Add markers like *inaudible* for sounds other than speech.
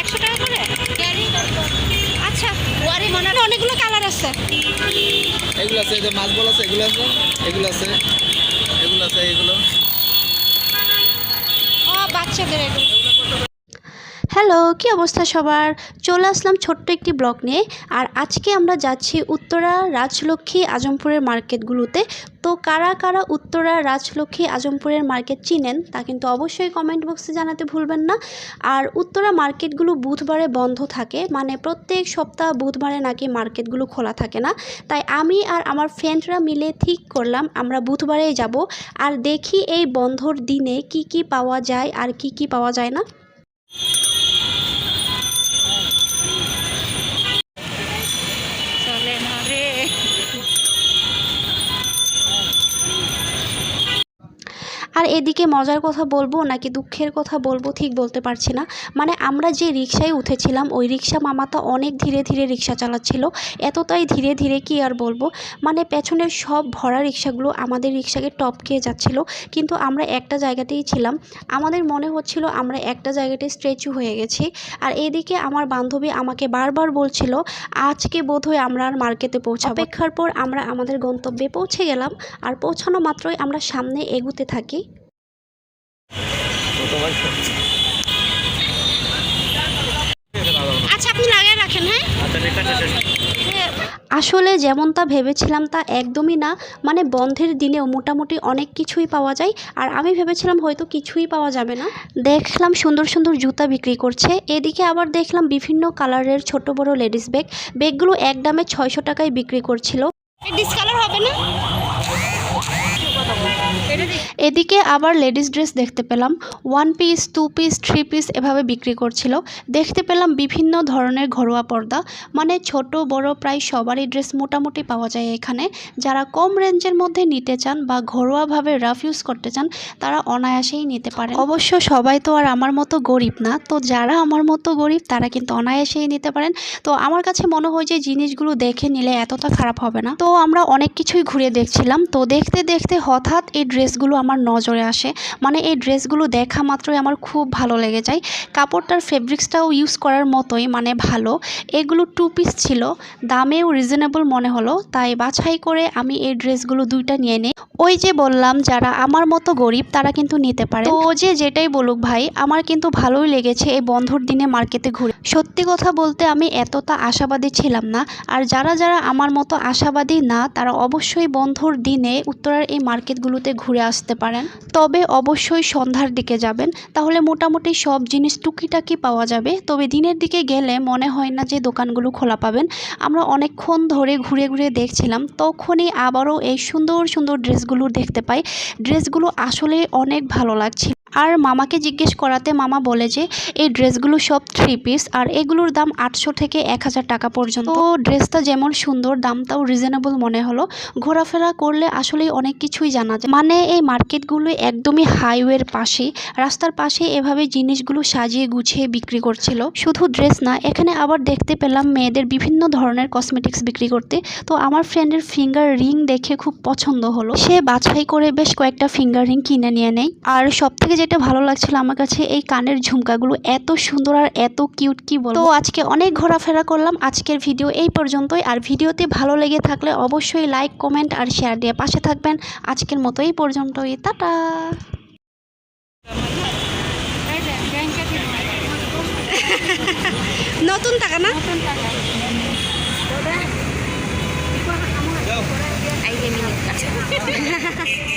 একশো টাকা করে? আচ্ছা ওয়ারি মনে হয় অনেকগুলো কালার আছে। এগুলো আছে যে মাছ বল আছে এগুলো আছে এগুলো আছে এগুলো আছে এগুলো। ও বাচ্চাদের এগুলো। হ্যালো, কি অবস্থা সবার? চলে আসলাম ছোট্ট একটি ব্লগ নিয়ে। আর আজকে আমরা যাচ্ছি উত্তরা রাজলক্ষ্মী আজমপুরের মার্কেটগুলোতে। তো কারা কারা উত্তরা রাজলক্ষ্মী আজমপুরের মার্কেট চিনেন, তা কিন্তু অবশ্যই কমেন্ট বক্সে জানাতে ভুলবেন না। আর উত্তরা মার্কেটগুলো বুধবারে বন্ধ থাকে মানে প্রত্যেক সপ্তাহ বুধবারে নাকি মার্কেটগুলো খোলা থাকে না। তাই আমি আর আমার ফ্রেন্ডরা মিলে ঠিক করলাম, আমরা বুধবারেই যাব। আর দেখি এই বন্ধর দিনে কি কি পাওয়া যায় আর কি কি পাওয়া যায় না। চলে না রে আর এদিকে মজার কথা বলব নাকি দুঃখের কথা বলব ঠিক বলতে পারছি না। মানে আমরা যে রিক্সায় উঠেছিলাম, ওই রিক্সা মামাতা অনেক ধীরে ধীরে রিক্সা চালাচ্ছিল। এতটাই ধীরে ধীরে কি আর বলব? মানে পেছনের সব ভরা রিক্সাগুলো আমাদের রিক্সাকে টপকে যাচ্ছিল। কিন্তু আমরা একটা জায়গাতেই ছিলাম। আমাদের মনে হচ্ছিল আমরা একটা জায়গাতে স্ট্রেচু হয়ে গেছি। আর এদিকে আমার বান্ধবী আমাকে বারবার বলছিল, আজকে বোধহয় আমরা আর মার্কেটে পৌঁছাবো অপেক্ষার পর আমরা আমাদের গন্তব্যে পৌঁছে গেলাম। আর পৌঁছানো মাত্রই আমরা সামনে এগুতে থাকি। আচ্ছা আপনি লাগিয়ে রাখেন হ্যাঁ? আচ্ছা আসলে যেমনটা ভেবেছিলাম তা একদমই না মানে বন্ধের দিনেও মোটামুটি অনেক কিছুই পাওয়া যায় আর আমি ভেবেছিলাম হয়তো কিছুই পাওয়া যাবে না। দেখলাম সুন্দর সুন্দর জুতা বিক্রি করছে এদিকে আবার দেখলাম বিভিন্ন কালারের ছোট বড় লেডিস ব্যাগ। ব্যাগগুলো এক দামে ছয়শো টাকায় বিক্রি করছিল। ডিসকালার হবে না? এদিকে আবার লেডিস ড্রেস দেখতে পেলাম। One piece two piece three piece এভাবে বিক্রি করছিল। দেখতে পেলাম বিভিন্ন ধরনের ঘরোয়া পর্দা। মানে ছোট, বড়, প্রায় সবারই ড্রেস মোটামুটি পাওয়া যায় এখানে। যারা কম রেঞ্জের মধ্যে নিতে চান বা ঘরোয়াভাবে রাফ ইউজ করতে চান, তারা অনায়াসেই নিতে পারে অবশ্য সবাই তো আর আমার মতো গরিব না। তো যারা আমার মতো গরিব, তারা কিন্তু অনায়াসেই নিতে পারেন। তো আমার কাছে মনে হয় যে জিনিসগুলো দেখে নিলে এতটা খারাপ হবে না। তো আমরা অনেক কিছুই ঘুরে দেখছিলাম। তো দেখতে দেখতে হঠাৎ এই ড্রেসগুলো আমার নজরে আসে। মানে এই ড্রেসগুলো দেখা মাত্রই আমার খুব ভালো লেগে যায়। কাপড়টার ফেব্রিক্সটাও ইউজ করার মতোই মানে ভালো। এগুলো টু পিস ছিল, দামেও রিজনেবল মনে হলো। তাই বাছাই করে আমি এই ড্রেসগুলো দুইটা নিয়ে নিই। ওই যে বললাম, যারা আমার মতো গরিব, তারা কিন্তু নিতে পারে। ও যে যেটাই বলুক ভাই, আমার কিন্তু ভালোই লেগেছে এই বন্ধর দিনে মার্কেটে ঘুরে। সত্যি কথা বলতে আমি এতটা আশাবাদী ছিলাম না। আর যারা যারা আমার মতো আশাবাদী না, তারা অবশ্যই বন্ধর দিনে উত্তরার এই মার্কেটগুলোতে ঘুরে আসতে পারেন। তবে অবশ্যই সন্ধ্যার দিকে যাবেন। তাহলে মোটামুটি সব জিনিস টুকিটাকি পাওয়া যাবে। তবে দিনের দিকে গেলে মনে হয় না যে দোকানগুলো খোলা পাবেন। আমরা অনেকক্ষণ ধরে ঘুরে ঘুরে দেখছিলাম। তখনই আবারও এই সুন্দর সুন্দর ড্রেসগুলো দেখতে পাই। ড্রেসগুলো আসলে অনেক ভালো লাগছিল। আর মামাকে জিজ্ঞেস করাতে মামা বলে যে, এই ড্রেসগুলো সব থ্রি পিস আর এগুলোর দাম আটশো থেকে এক হাজার টাকা পর্যন্ত। তো ড্রেসটা যেমন সুন্দর, দামটাও রিজনেবল মনে হলো। ঘোরাফেরা করলে আসলেই অনেক কিছুই জানা যায়। মানে এই মার্কেটগুলো একদমই হাইওয়ের পাশে। রাস্তার পাশে এভাবে জিনিসগুলো সাজিয়ে গুছিয়ে বিক্রি করছিল। শুধু ড্রেস না, এখানে আবার দেখতে পেলাম মেয়েদের বিভিন্ন ধরনের কসমেটিক্স বিক্রি করতে। তো আমার ফ্রেন্ডের ফিঙ্গার রিং দেখে খুব পছন্দ হলো। সে বাছাই করে বেশ কয়েকটা ফিঙ্গার রিং কিনে নিয়ে নেয়। আর সব থেকে যেটা ভালো লাগছিল আমার কাছে এই কানের ঝুমকাগুলো এত সুন্দর আর এত কিউট কি তো আজকে অনেক ঘোরাফেরা করলাম আজকের ভিডিও এই পর্যন্তই। আর ভিডিওতে ভালো লেগে থাকলে অবশ্যই লাইক কমেন্ট আর শেয়ার দিয়ে পাশে থাকবেন। আজকের মতো এই পর্যন্তই টাটা! নতুন টাকা না? মিনিট আছে *laughs*